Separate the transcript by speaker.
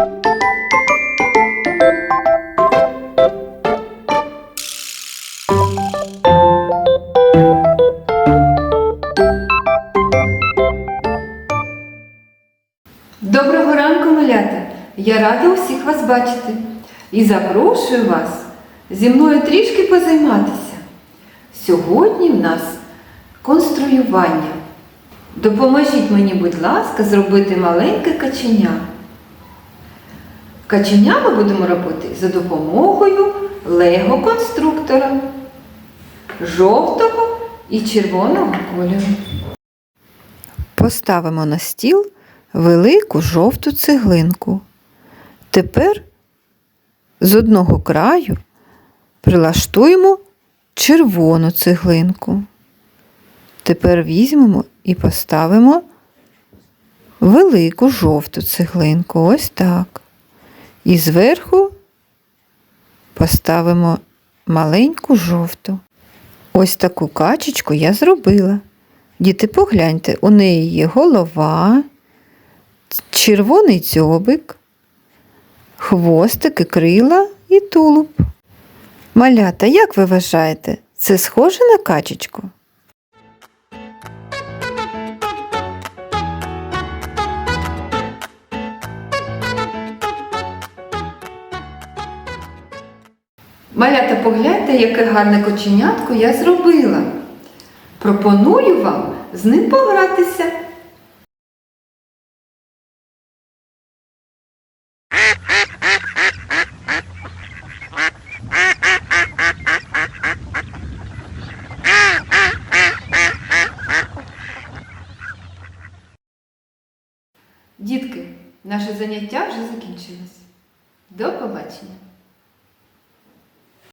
Speaker 1: Доброго ранку, малята! Я рада усіх вас бачити і запрошую вас зі мною трішки позайматися. Сьогодні в нас конструювання. Допоможіть мені, будь ласка, зробити маленьке каченя. Каченя ми будемо робити за допомогою лего-конструктора жовтого і червоного кольору. Поставимо на стіл велику жовту цеглинку. Тепер з одного краю прилаштуємо червону цеглинку. Тепер візьмемо і поставимо велику жовту цеглинку. Ось так. І зверху поставимо маленьку жовту. Ось таку качечку я зробила. Діти, погляньте, у неї є голова, червоний дзьобик, хвостики, крила і тулуб. Малята, як ви вважаєте, це схоже на качечку? Малята, погляньте, яке гарне коченятко я зробила. Пропоную вам з ним погратися. Дітки, наше заняття вже закінчилось. До побачення!